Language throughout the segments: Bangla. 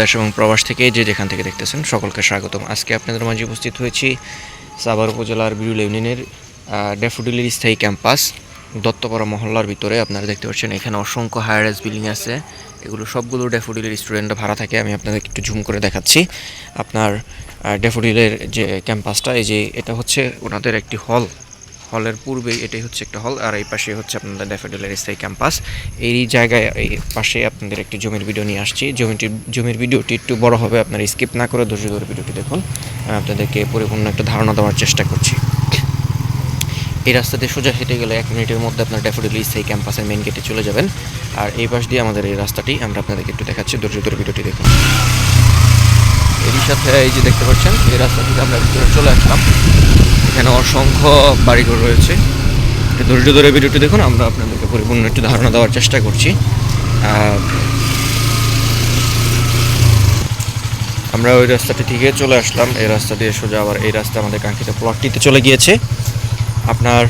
দেশ এবং প্রবাস থেকে যে যেখান থেকে দেখতেছেন সকলকে স্বাগতম। আজকে আপনাদের মাঝে উপস্থিত হয়েছি সাভার উপজেলার বিরুল ইউনিয়নের ড্যাফোডিলের স্থায়ী ক্যাম্পাস, দত্তপাড়া মহল্লার ভিতরে। আপনারা দেখতে পাচ্ছেন এখানে অসংখ্য হায়ার এস বিল্ডিং আছে। এগুলো সবগুলো ড্যাফোডিলের স্টুডেন্টরা ভাড়া থাকে, আমি আপনাদের একটু জুম করে দেখাচ্ছি। আপনার ড্যাফোডিলের যে ক্যাম্পাসটা এই যে এটা হচ্ছে ওনাদের একটি হল হলের পূর্বেই এটাই হচ্ছে একটা হল, আর এই পাশে হচ্ছে আপনাদের ড্যাফোডিলের স্থায়ী ক্যাম্পাস। এই জায়গায়, এই পাশে আপনাদের একটি জমির ভিডিও নিয়ে আসছি। জমিটি জমির ভিডিওটি একটু বড় হবে, আপনারা স্কিপ না করে ধৈর্য ধরে ভিডিওটি দেখুন। আপনাদেরকে পরিপূর্ণ একটা ধারণা দেওয়ার চেষ্টা করছি। এই রাস্তা দিয়ে সোজা হেঁটে গেলে এক মিনিটের মধ্যে আপনার ড্যাফোডিল স্থায়ী ক্যাম্পাসের মেন গেটে চলে যাবেন। আর এই পাশ দিয়ে আমাদের এই রাস্তাটি, আমরা আপনাদেরকে একটু দেখাচ্ছি, ধৈর্য ধরে ভিডিওটি দেখুন। এরই সাথে এই যে দেখতে পাচ্ছেন, এই রাস্তা থেকে আমরা ভিতরে চলে আসলাম। এখানে অসংখ্য বাড়িঘর রয়েছে। একটু ধৈর্য ধরে ভিডিওটি দেখুন, আমরা আপনাদেরকে পরিপূর্ণ একটু ধারণা দেওয়ার চেষ্টা করছি। আমরা ওই রাস্তাটি থেকে চলে আসলাম। এই রাস্তা দিয়ে সোজা আবার এই রাস্তা আমাদের কাঙ্ক্ষিত প্লটটিতে চলে গিয়েছে। আপনার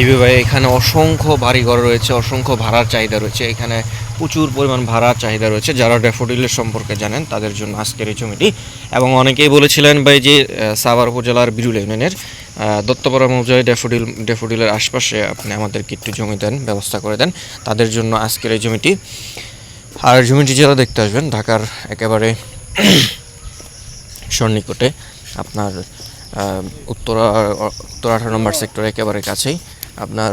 এইভাবে এখানে অসংখ্য বাড়িঘর রয়েছে, অসংখ্য ভাড়ার চাহিদা রয়েছে। এখানে প্রচুর পরিমাণ ভাড়া চাহিদা রয়েছে যারা ড্যাফোডিলের সম্পর্কে জানেন, তাদের জন্য আজকের এই জমিটি। এবং অনেকেই বলেছিলেন ভাই যে সাভার উপজেলার বিরুল ইউনিয়নের দত্তপাড়া মৌজায় ড্যাফোডিল, ড্যাফোডিলের আশপাশে আপনি আমাদেরকে একটু জমি দেন, ব্যবস্থা করে দেন। তাদের জন্য আজকের এই জমিটি। আর জমিটি যারা দেখতে আসবেন, ঢাকার একেবারে সন্নিকটে আপনার উত্তরা, উত্তর আঠারো নম্বর সেক্টর একেবারে কাছেই। আপনার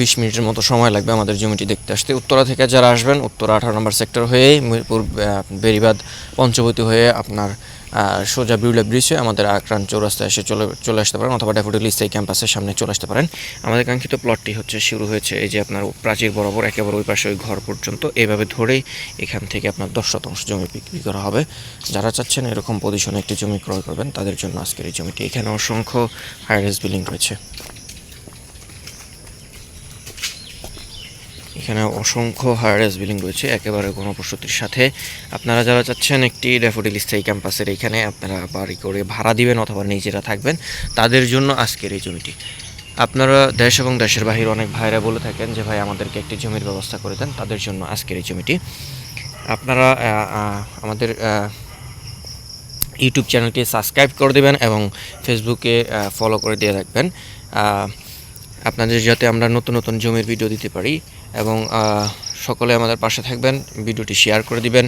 বিশ মিনিটের মতো সময় লাগবে আমাদের জমিটি দেখতে আসতে। উত্তরা থেকে যারা আসবেন, উত্তরা আঠারো নম্বর সেক্টর হয়ে মিরপুর বেরিবাদ পঞ্চবতী হয়ে আপনার সোজা বিউলা ব্রিজ আমাদের আক্রান্ত চৌরাস্তায় এসে চলে চলে আসতে পারেন অথবা ড্যাফোডিল স্থায়ী ক্যাম্পাসের সামনে চলে আসতে পারেন। আমাদের কাঙ্ক্ষিত প্লটটি হচ্ছে শুরু হয়েছে, এই যে আপনার প্রাচীর বরাবর একেবারে ওই পাশে ওই ঘর পর্যন্ত। এইভাবে ধরেই এখান থেকে আপনার দশ শতাংশ জমি বিক্রি করা হবে। যারা চাচ্ছেন এরকম পজিশনে একটি জমি ক্রয় করবেন, তাদের জন্য আজকের এই জমিটি। এখানে অসংখ্য হায়ারেস বিল্ডিং রয়েছে। এখানে অসংখ্য হায়ারেস বিল্ডিং রয়েছে, একেবারে গণবসতির সাথে। আপনারা যারা চাচ্ছেন একটি ড্যাফোডিল স্থায়ী ক্যাম্পাসের এখানে, আপনারা বাড়ি করে ভাড়া দিবেন অথবা নিজেরা থাকবেন, তাদের জন্য আজকের এই জমিটি। আপনারা দেশ এবং দেশের বাহিরে অনেক ভাইরা বলে থাকেন যে, ভাই, আমাদেরকে একটি জমির ব্যবস্থা করে দেন, তাদের জন্য আজকের এই জমিটি। আপনারা আমাদের ইউটিউব চ্যানেলটি সাবস্ক্রাইব করে দেবেন এবং ফেসবুকে ফলো করে দিয়ে রাখবেন। আপনাদের যাতে আমরা নতুন নতুন জমির ভিডিও দিতে পারি এবং সকলে আমাদের পাশে থাকবেন, ভিডিওটি শেয়ার করে দিবেন।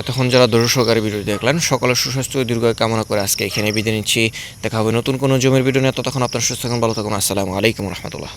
এতক্ষণ যারা দর্শকারী ভিডিও দেখলেন, সকলে সুস্বাস্থ্য দীর্ঘ কামনা করে আজকে এখানে বিদায় নিচ্ছি। দেখা হবে নতুন কোনো জমির ভিডিও নিয়ে, ততক্ষণ আপনার সুস্থ থাকুন, ভালো থাকুন, আসসালামু আলাইকুম রহমতুল্লাহ।